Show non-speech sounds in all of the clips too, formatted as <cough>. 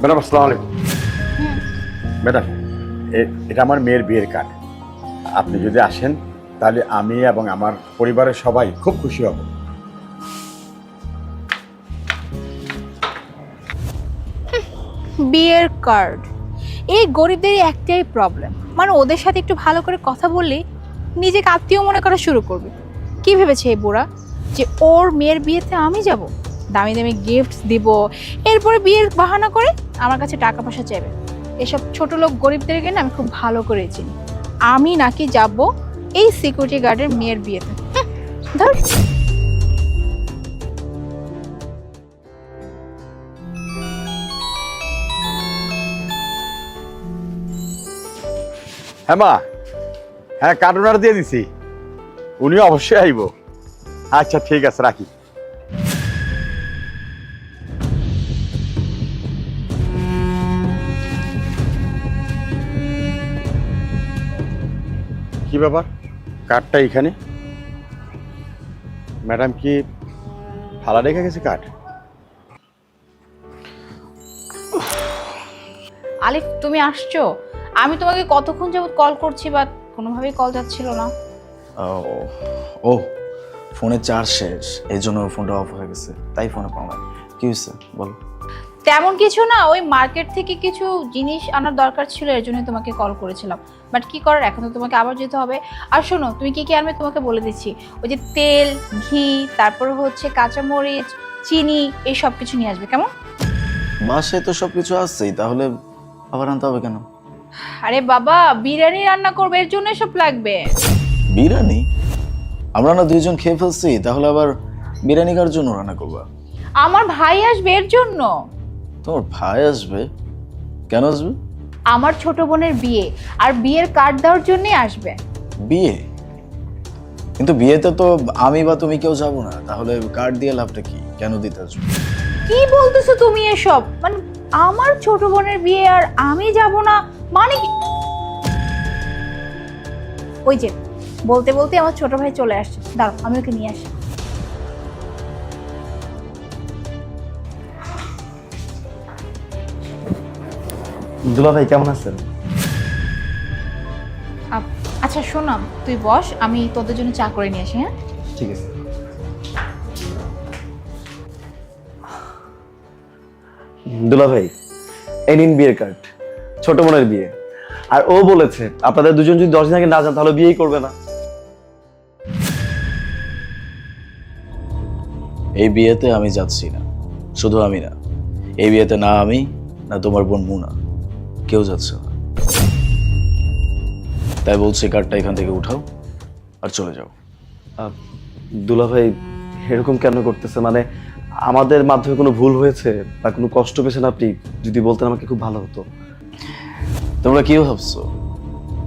Madam, আসসালামু আলাইকুম। Madam এটা আমার মেয়ের বিয়ের কার্ড আপনি যদি আসেন, তাহলে আমি এবং আমার পরিবারের সবাই খুব খুশি হব। বিয়ের কার্ড এই গরিবদেরই একটাই প্রবলেম মানে ওদের সাথে একটু ভালো করে কথা বললে নিজেকে আত্মীয় মনে করা শুরু করবে। কি ভেবেছে এই বুড়া? যে ওর মেয়ের বিয়েতে আমি যাব? দামি দামি গিফট দিব। এরপরে বিয়ের বাহানা করে আমার কাছে টাকা পয়সা চাইবে। এসব ছোট লোক গরিবদেরকে না আমি খুব ভালো করে চিনি। আমি নাকি যাব এই সিকিউরিটি গার্ডের মেয়ের বিয়েতে। ধর। হ্যাঁ মা হ্যাঁ কার্ড ওনার দিয়ে দিছি। উনিও অবশ্যই আইব। আচ্ছা ঠিক আছে, রাখি। কি ব্যাপার? কার্ডটা এখানে ম্যাডাম কি ফালা রেখে গেছে কার্ড আলিফ তুমি আসছো? আমি তোমাকে কতক্ষণ যাবত কল করছি বা কোনোভাবেই কল যাচ্ছিল না। ও ও ফোনে চার্জ শেষ এই জন্য ফোনটা অফ হয়ে গেছে। তাই ফোনে পাওয়া কি হয়েছে? বলো। তেমন কিছু না ওই মার্কেট থেকে কিছু জিনিস আনার দরকার ছিল এর জন্যই তোমাকে কল করেছিলাম। বাট কি করার এখন তো তোমাকে আবার যেতে হবে। আর শোনো তুমি কি কি আনবে তোমাকে বলে দিচ্ছি। ওই যে তেল ঘি তারপর হচ্ছে কাঁচামরিচ চিনি এই সব কিছু নিয়ে আসবে কেমন? বাসায় তো সব কিছু আসছেই তাহলে আবার আনতে হবে কেন? আরে বাবা বিরিয়ানি রান্না করবে এর জন্য সব লাগবে। বিরিয়ানি? আমরা না দুইজন খেয়ে ফেলছি তাহলে আবার বিরিয়ানি কার জন্য রান্না করবা? আমার ভাই আসবে এর জন্য। তোমার ভাই আসবে? কেন আসবে? আমার ছোট বোনের বিয়ে আর বিয়ের কার্ড দেওয়ার জন্যই আসবে। বিয়ে? কিন্তু বিয়েতে তো আমি বা তুমি কেউ যাব না তাহলে কার্ড দিয়ে লাভটা কি? কেন দিতে আসবে? কি বলতেছো তুমি এসব? মানে আমার ছোট বোনের বিয়ে আর আমি যাব না মানে কি? ওই যে বলতে বলতে আমার ছোট ভাই চলে আসছে। দাঁড়াও আমি ওকে নিয়ে আসি। দুলা ভাই কেমন আছেন? আচ্ছা শোনাম তুই বস আমি তোদের জন্য চা করে নিয়ে আসি হ্যাঁ? ঠিক আছে। দুলা ভাই এই নিন বিয়ের কার্ড ছোট বোনের বিয়ে। আর ও বলেছে আপনাদের দুজন যদি দশ দিন আগে না যান তাহলে বিয়েই করবে না। এই বিয়েতে আমি যাচ্ছি না শুধু আমি না। এই বিয়েতে না আমি না তোমার বোন মুনা। কেউ যাচ্ছে না। তাই বলছি কার্ডটা এখান থেকে উঠাও আর চলে যাও। দুলা ভাই এরকম কেন করতেছে? মানে আমাদের মাধ্যমে কোনো ভুল হয়েছে বা কোনো কষ্ট পেয়েছেন আপনি? যদি বলতেন আমাকে খুব ভালো হতো। তোমরা কি ভাবছ?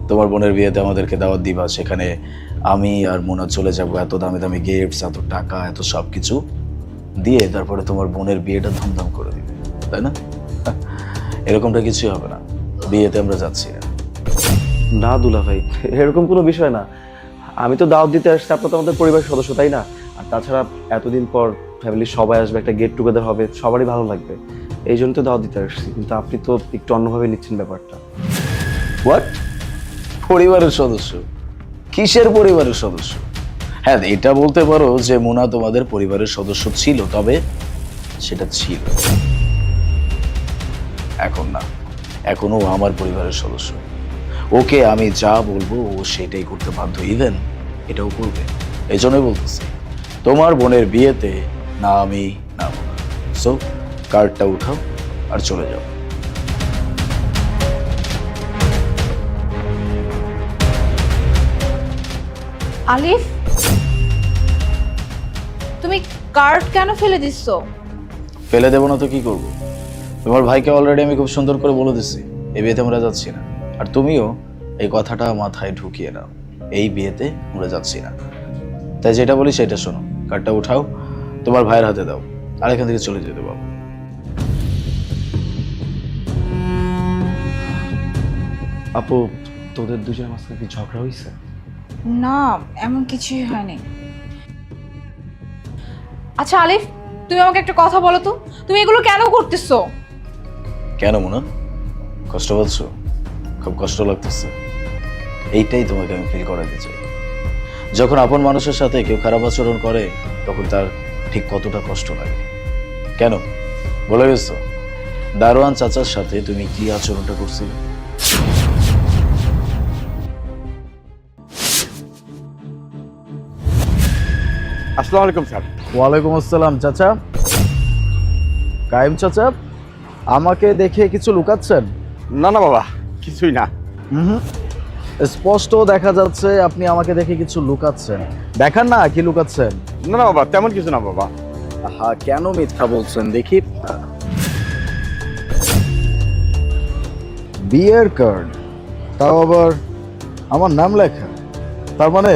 তোমার বোনের বিয়েতে আমাদেরকে দাওয়াত দিবা সেখানে আমি আর মোনা চলে যাব এত দামি দামি গিফটস এত টাকা এত সব কিছু দিয়ে তারপরে তোমার বোনের বিয়েটা ধুমধাম করে দিবে তাই না? এরকমটা কিছুই হবে না। বিয়েতে আমরা যাচ্ছি না। না দুলা ভাই এরকম কোনো বিষয় না। আমি তো দাওয়াত দিতে আসছি আপনার তো আমাদের পরিবারের সদস্য তাই না? আর তাছাড়া এতদিন পর ফ্যামিলির সবাই আসবে একটা গেট টুগেদার হবে সবারই ভালো লাগবে। এই জন্য তো দাওয়াত দিতে আসছি কিন্তু আপনি তো একটু অন্যভাবে নিচ্ছেন ব্যাপারটা। হোয়াট পরিবারের সদস্য? কিসের পরিবারের সদস্য? হ্যাঁ এটা বলতে পারো যে মোনা তোমাদের পরিবারের সদস্য ছিল তবে সেটা ছিল। এখন না। এখনও ও আমার পরিবারের সদস্য। ওকে আমি যা বলব ও সেটাই করতে বাধ্য। ইভেন এটাও করবে। এই জন্যই বলতেছি তোমার বোনের বিয়েতে না আমি না সো কার্ডটা উঠাও আর চলে যাও। আলিফ তুমি কার্ড কেন ফেলে দিচ্ছ? ফেলে দেবো না তো কি করব? তোমার ভাইকে অলরেডি আমি খুব সুন্দর করে বলে দিচ্ছি এই বিয়েতে আমরা যাচ্ছি না। আর তুমিও এই কথাটা মাথায় ঢুকিয়ে নাও এই বিয়েতে আমরা যাচ্ছি না। তাই যেটা বলি সেটা শোনো কার্ডটা উঠাও তোমার ভাইয়ের হাতে দাও আর এখান থেকে চলে যেতে বাবু আপু তোদের দুজনের মাঝখানে কি ঝগড়া হয়েছে না এমন কিছুই হয়নি। আচ্ছা আলিফ তুমি আমাকে একটা কথা বলো তো তুমি এগুলো কেন করতেছো? কেন মনে? কষ্ট পাচ্ছ? খুব কষ্ট লাগতেছে। এইটাই তোমাকে আমি ফিল করাতে চাই। যখন আপন মানুষের সাথে কেউ খারাপ আচরণ করে তখন তার ঠিক কতটা কষ্ট লাগে? কেন? বলে গেছো। দারোয়ান চাচার সাথে তুমি কি আচরণটা করছিলে? আসসালামু আলাইকুম স্যার। ওয়ালাইকুম আসসালাম চাচা। কায়েম চাচা। আমাকে দেখে কিছু লুকাচ্ছেন? না না বাবা কিছুই না। হুম স্পষ্ট দেখা যাচ্ছে আপনি আমাকে দেখে কিছু লুকাচ্ছেন। দেখান না কি লুকাচ্ছেন। না না বাবা তেমন কিছু না বাবা। হ্যাঁ কেন মিথ্যা বলছেন? দেখি। বিয়ের কার্ড। তাও আবার আমার নাম লেখা। তার মানে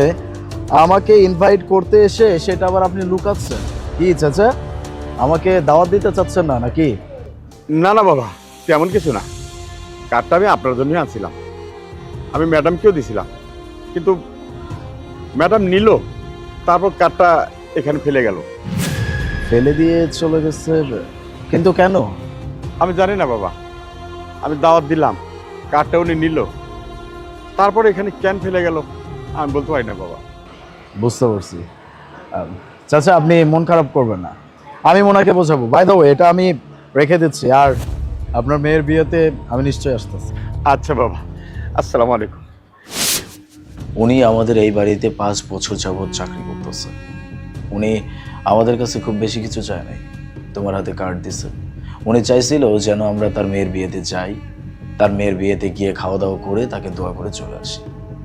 আমাকে ইনভাইট করতে এসে সেটা আবার আপনি লুকাচ্ছেন। কি চাচা? আমাকে দাওয়াত দিতে চাচ্ছেন না নাকি? না না বাবা তেমন কিছু না। কার্ডটা আমি আপনার জন্যই আনছিলাম। আমি ম্যাডামকেও দিছিলাম। কিন্তু ম্যাডাম নিল তারপর কার্ডটা এখানে ফেলে গেল। ফেলে দিয়ে চলে গেছে কিন্তু কেন? আমি জানি না বাবা। আমি দাওয়াত দিলাম কার্ডটা উনি নিল। তারপর এখানে ক্যান ফেলে গেল আমি বলতে পারি না বাবা। বুঝতে পারছি। আম, চাচা আপনি মন খারাপ করবেন না। আমি মোনাকে বোঝাবো। বাই এটা আমি রেখে দিচ্ছি। আর আপনার মেয়ের বিয়েতে আমি নিশ্চয়ই আসতেছি। আচ্ছা বাবা আসসালামু আলাইকুম। উনি আমাদের এই বাড়িতে পাঁচ বছর যাবৎ চাকরি করতেছে। উনি আমাদের কাছে খুব বেশি কিছু চায় নাই। তোমার হাতে কার্ড দিছে। উনি চাইছিল যেন আমরা তার মেয়ের বিয়েতে যাই। তার মেয়ের বিয়েতে গিয়ে খাওয়া দাওয়া করে তাকে দোয়া করে চলে আসি।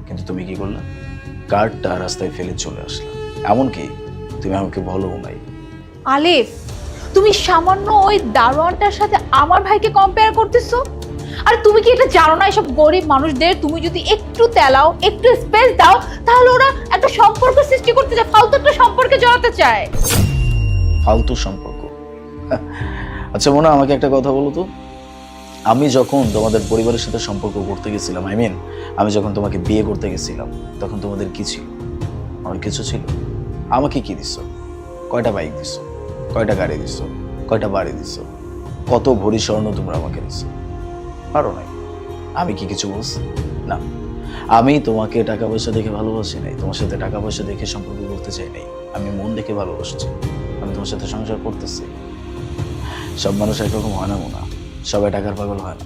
কিন্তু তুমি কি করলে? কার্ডটা রাস্তায় ফেলে চলে আসলে। এমনকি তুমি আমাকে বলো নাই। আলিফ! তুমি সামান্য ওই দারোয়ানটার সাথে আমার ভাইকে কম্পেয়ার করতেছো? আর তুমি কি এটা জানো না এসব গরিব মানুষদের? তুমি যদি একটু তেলাও, একটু স্পেস দাও, তাহলে ওরা একটা সম্পর্ক সৃষ্টি করতে চায়, ফালতু একটা সম্পর্কে জড়াতে চায়। ফালতু সম্পর্ক। <laughs> আচ্ছা মনে, আমাকে একটা কথা বলো তো। আমি যখন তোমাদের পরিবারের সাথে সম্পর্ক করতে গেছিলাম আই মিন আমি যখন তোমাকে বিয়ে করতে গেছিলাম, তখন তোমাদের কি ছিল? আমার কিছু ছিল? আমাকে কি দিচ্ছ কয়টা বাইক দিচ্ছ কয়টা গাড়ি দিচ্ছ কয়টা বাড়ি দিছো? কত ভরি স্বর্ণ তোমরা আমাকে দিছো? পারো নাই। আমি কি কিছু বলছি? না। আমি তোমাকে টাকা পয়সা দেখে ভালোবাসি নাই। তোমার সাথে টাকা পয়সা দেখে সম্পর্ক করতে চাই নাই। আমি মন দেখে ভালোবাসছি। আমি তোমার সাথে সংসার করতেছি। সব মানুষ একরকম হয় না, মোনা। সবাই টাকার পাগল হয় না।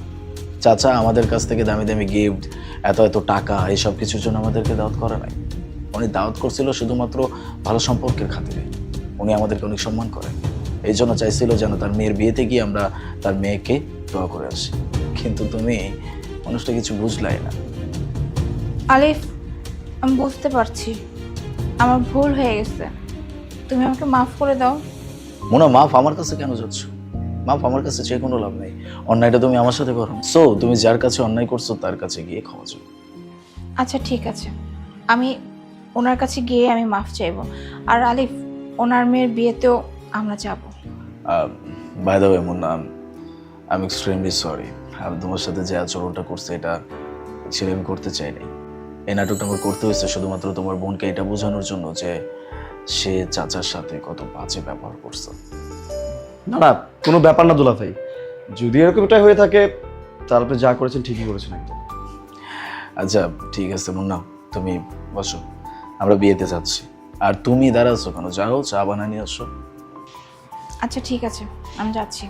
চাচা আমাদের কাছ থেকে দামি দামি গিফট এত এত টাকা এইসব কিছুর জন্য আমাদেরকে দাওয়াত করে নাই। উনি দাওয়াত করছিল শুধুমাত্র ভালো সম্পর্কের খাতিরে। উনি আমাদেরকে অনেক সম্মান করেন। এই জন্য চাইছিল যেন তার মেয়ের বিয়েতে গিয়ে আমরা তার মেয়েকে দোয়া করে আসি। কিন্তু তুমি মানুষটা কিছু বুঝলাই না। আলিফ আমি বুঝতে পারছি। আমার ভুল হয়ে গেছে। তুমি আমাকে মাফ করে দাও। মোনা মাফ আমার কাছে কেন যাচ্ছ? মাফ আমার কাছে চেয়ে কোনো লাভ নেই। অন্যায়টা তুমি আমার সাথে করো সো তুমি যার কাছে অন্যায় করছ তার কাছে গিয়ে ক্ষমা চাও। আচ্ছা ঠিক আছে। আমি ওনার কাছে গিয়ে আমি মাফ চাইব। আর আলিফ ওনার মেয়ের বিয়েতেও আমরা যাব। By the way Munna I am extremely sorry আমি তোমার সাথে যে আচরণটা করছে এটা ছেলে আমি করতে চাই নাই এই নাটকটা আমার করতে হয়েছে শুধুমাত্র তোমার বোনকে এটা বোঝানোর জন্য যে সে চাচার সাথে কত বাজে ব্যবহার করছে। না না কোনো ব্যাপার না দুলা ভাই যদি এরকমটা হয়ে থাকে তাহলে আপনি যা করেছেন ঠিকই করেছেন একদম। আচ্ছা ঠিক আছে মুন্না তুমি বসো। আমরা বিয়েতে যাচ্ছি। আর তুমি দাঁড়াচ্ছ কেন? যাও চা বানা নিয়ে আসো। আচ্ছা ঠিক আছে। আমি যাচ্ছি।